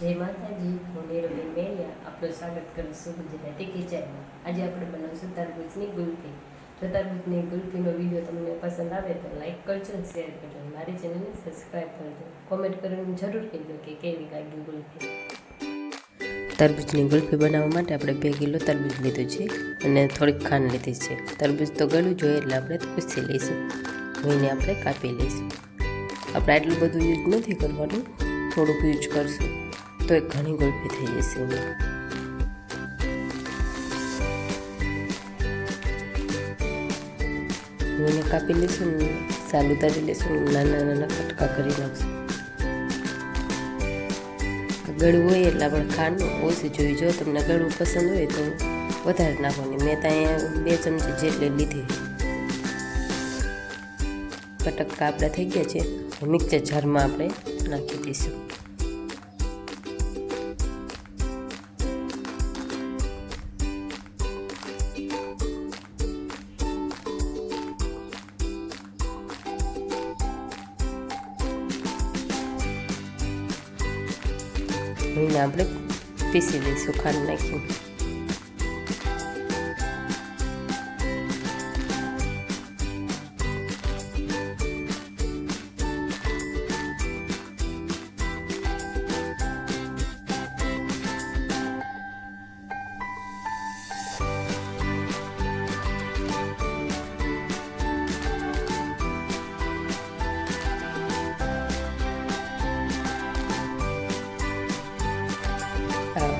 જય માતાજી, હું નીરબેન મેલિયા આપણું સ્વાગત કરું છું ગુજરાતી કિચનમાં. આજે આપણે બનાવશું તરબૂચની ગુલ્ફી. જો તરબૂચની ગુલ્ફીનો વીડિયો તમને પસંદ આવે તો લાઇક કરજો શેર કરજો. મારી ચેનલને સબસ્ક્રાઈબ કરજો. કોમેન્ટ કરીને જરૂર કહેજો કે કેવી લાગી ગુલ્ફી. તરબૂચની ગુલ્ફી બનાવવા માટે આપણે બે કિલો તરબૂચ લીધું છે અને થોડીક ખાંડ લીધી છે. તરબૂચ તો ગળું જોઈએ એટલે આપણે પૂછી લઈશું. એને આપણે કાપી લઈશું. આપણે આટલું બધું યુઝ નથી કરવાનું. થોડુંક યુઝ કરશું. તો એ ઘણી ગુલ્ફી થઈ જશે એમાં એને કાપી લઈશું ને સાલ ઉતારી લઈશું નાના નાના કટકા કરી નાખશું ગળું હોય એટલે આપણે ખાંડ ઓછી જોઈ જો તમને ગળું પસંદ હોય તો વધારે નાખવાની મેં ત્યાં બે ચમચી જેટલી લીધી કટકા આપણા થઈ ગયા છે મિક્સર જારમાં આપણે નાખી દઈશું એને આપણે પીસી લઈશું ખાંડ નાખીને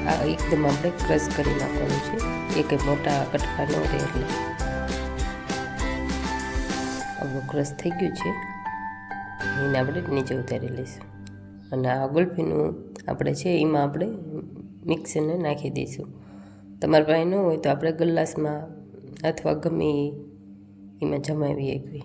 આ એકદમ આપણે ક્રશ કરી નાખવાનું છે. એ કંઈ મોટા કટકા ન રહે એટલે આપણું ક્રશ થઈ ગયું છે. એને આપણે નીચે ઉતારી લઈશું. અને આ ગુલ્ફીનું આપણે છે એમાં આપણે મિક્સરને નાખી દઈશું. તમારા પાસે ન હોય તો આપણે ગ્લાસમાં અથવા ગમે એમાં જમાવી એકવી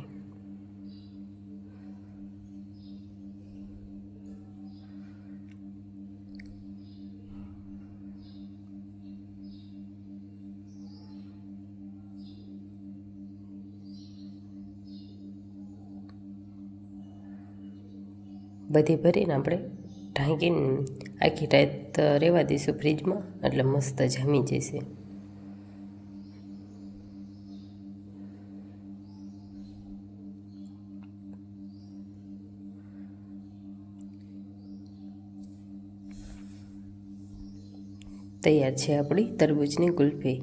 બધી ભરીને આપણે ઢાંકીને આખી રાત રહેવા દઈશું ફ્રીજમાં, એટલે મસ્ત જામી જશે. તૈયાર છે આપણી તરબૂચની ગુલ્ફી